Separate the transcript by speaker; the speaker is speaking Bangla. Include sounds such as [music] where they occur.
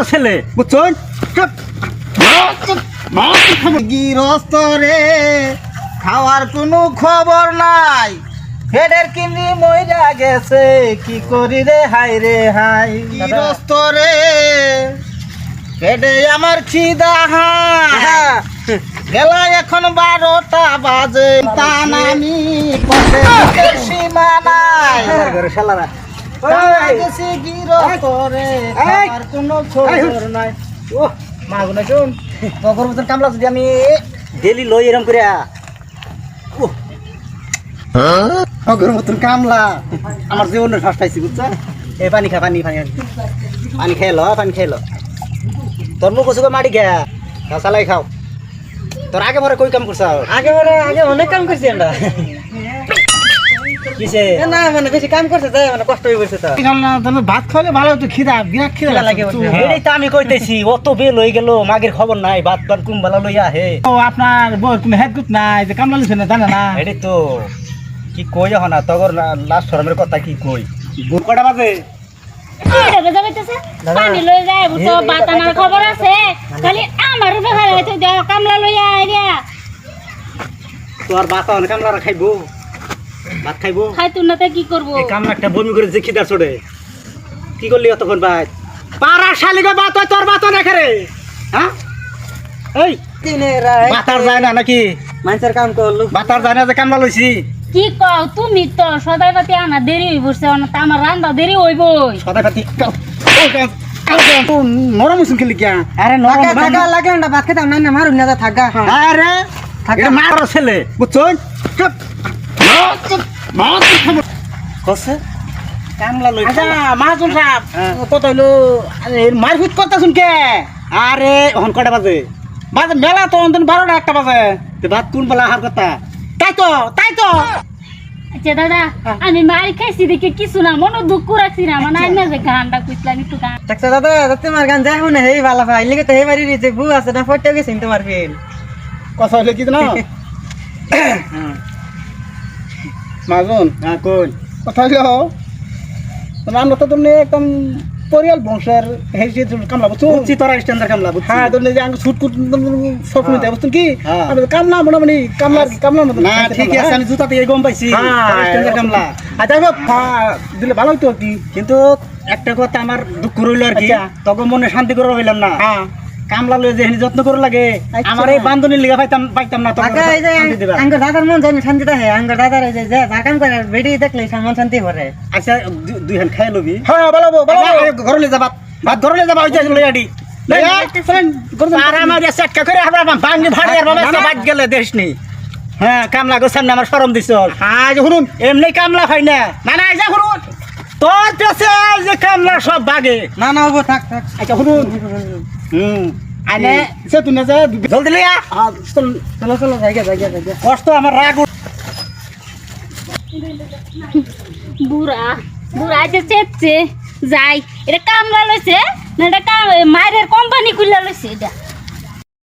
Speaker 1: বড় ছেলে বুঝছুন
Speaker 2: খাওয়ার কোনো খবর নাই। ফেডের কিনি মইরা গেছে কি করি রে হাই রে হাই গৃহস্থ রে। ফেডে আমার খিদা হা গেলা এখন বারোটা বাজে। তা নামি সীমা নাই কোনো খবর নাই।
Speaker 1: ও মা গুনা শুন। [laughs] তখন মতন কামলা যদি আমি ডেলি লই এরম করে
Speaker 2: অগর মতন কামলা। আমার জীবনের ফার্স্ট আইছি বুঝছ?
Speaker 1: এ পানি খা পানি পানি পানি। খেয়ে লো পানি খেয়ে লো। তোর মুখ কচুকে মারি খা। চালাই খাও। তোর আগে পরে কই কাম করছ
Speaker 2: আগে বারে আগে অনেক কাম করছি আমরা। [laughs]
Speaker 1: কিসে?
Speaker 2: না মানে বেশি কাম করছে তাই মানে কষ্ট হয়ে তো। তুমি ভাত খাইলে ভালো হতো খিদা বিরাট খিদা লাগে
Speaker 1: এই তো আমি কইতেছি অত বেল হয়ে গেল মাগের খবর নাই বাদ বাদ কুম্বালা লইয়া হে
Speaker 2: ও আপনার বউ তুমি হেড গুত নাই যে কামলা লিছে না জানে না।
Speaker 1: এটাই তো কি কই এখন তগর লাস্ট শরমের কথা কি কই? কটা বাজে?
Speaker 3: পানি লই যায় বুঝছ বাতানার খবর আছে। খালি আমার উপরে কামলা লইয়া আইয়া
Speaker 1: তোর বাতা কামলা খাইবো। ভাত খাইবো?
Speaker 3: খাইতো না তা কি করব?
Speaker 1: এই কামলা একটা বমি করে যে খিদা চড়ে কি করলি অতক্ষণ ভাই? পাড়া শালিকে বাত হয়, তোর বাত রেখে রে হ্যাঁ? এই বাতার যায় না নাকি?
Speaker 2: মানুষের কাম করল।
Speaker 1: বাতার যায় না যে কামলা লইছি।
Speaker 3: কি কও তুমি তো সদাই পাতি আনা দেরি হই পড়ছে তা আমার রান্না দেরি হইবই
Speaker 1: সদাই পাতি নরম খেলি কিয়া?
Speaker 2: আরে
Speaker 1: নরম
Speaker 2: থাকা
Speaker 1: বানানো।
Speaker 2: লাগে না ভাত খেতাম না মারুন না থাকা।
Speaker 1: আরে এটা মার ছেলে বুঝছুন চুপ। কসে? কামলা লই
Speaker 2: আচ্ছা মাহাজন সাহেব
Speaker 1: হ্যাঁ।
Speaker 2: কত হইল? মারপিট করতেছুন কে?
Speaker 1: আরে কটা বাজে?
Speaker 2: বাজে মেলা তো অন্তন বারোটা একটা বাজে।
Speaker 1: ভাত কোন বেলা আহার কথা
Speaker 2: তাই তো তাই তো।
Speaker 3: আচ্ছা দাদা আমি মারি খাইছি দেখে কিছু না মনে দুঃখ রাখছি না মানে আইনা যে গানটা কইছিলাম একটু গান
Speaker 2: দেখছ দাদা তোমার গান যাই হেই ভালো ভাই লিখে তো বাড়ি বউ আছে না ফটো গেছেন তোমার ফিল
Speaker 1: কথা হইলে কি না [laughs]
Speaker 2: মাজন?
Speaker 1: হ্যাঁ কোন
Speaker 2: কথা আমরা তো তুমি একদম পরিয়াল বংশের হেসে কামলা বুঝছ?
Speaker 1: বুঝছি তোরা স্ট্যান্ডার কামলা বুঝছি।
Speaker 2: হ্যাঁ তুমি যে আঙ্গ কুট সব শুনতে বুঝছেন কি?
Speaker 1: হ্যাঁ।
Speaker 2: আমি তো কামলা মোটামুটি কামলা কামলা মতো
Speaker 1: না ঠিক আছে আমি জুতা থেকে গম পাইছি। স্ট্যান্ডার কামলা।
Speaker 2: আর হ্যাঁ, দিলে ভালো হইতো কি।
Speaker 1: কিন্তু একটা কথা আমার দুঃখ রইল আর কি
Speaker 2: আচ্ছা।
Speaker 1: তখন মনে শান্তি করে হইলাম না।
Speaker 2: হ্যাঁ।
Speaker 1: কামলা লয়ে যে যত্ন করে লাগে
Speaker 2: আচ্ছা।
Speaker 1: আমার এই বান্ধবীর লিগা পাইতাম পাইতাম না তখন।
Speaker 2: এই যে আঙ্গ দাদার মন জানি শান্তি থাকে আঙ্গ দাদার এই যে যে কাম করে বেডি দেখলে মন শান্তি ভরে।
Speaker 1: আচ্ছা দুই হান খাই লবি।
Speaker 2: হ্যাঁ ভালো
Speaker 1: ঘরে যাবা ভাত ঘরে যাবা ওই যে দি করে নি হ্যাঁ কামলা গো সামনে আমার শরম দিছ। আজ শুনুন। এমনি কামলা খাই না। না না যা শুনুন। তোর পেছে যে কামলা সব বাগে।
Speaker 2: না না হব থাক থাক।
Speaker 1: আচ্ছা শুনুন। হুম। আনে
Speaker 2: সে তুই না যা
Speaker 1: জলদি লিয়া
Speaker 2: চলো চলো জায়গা জায়গা জায়গা।
Speaker 1: কষ্ট আমার রাগ
Speaker 3: বুড়া বুড়া যে চেচ্ছে যাই। এটা কামলা লইছে না এটা কাম মায়ের কোম্পানি খুললা লইছে এটা?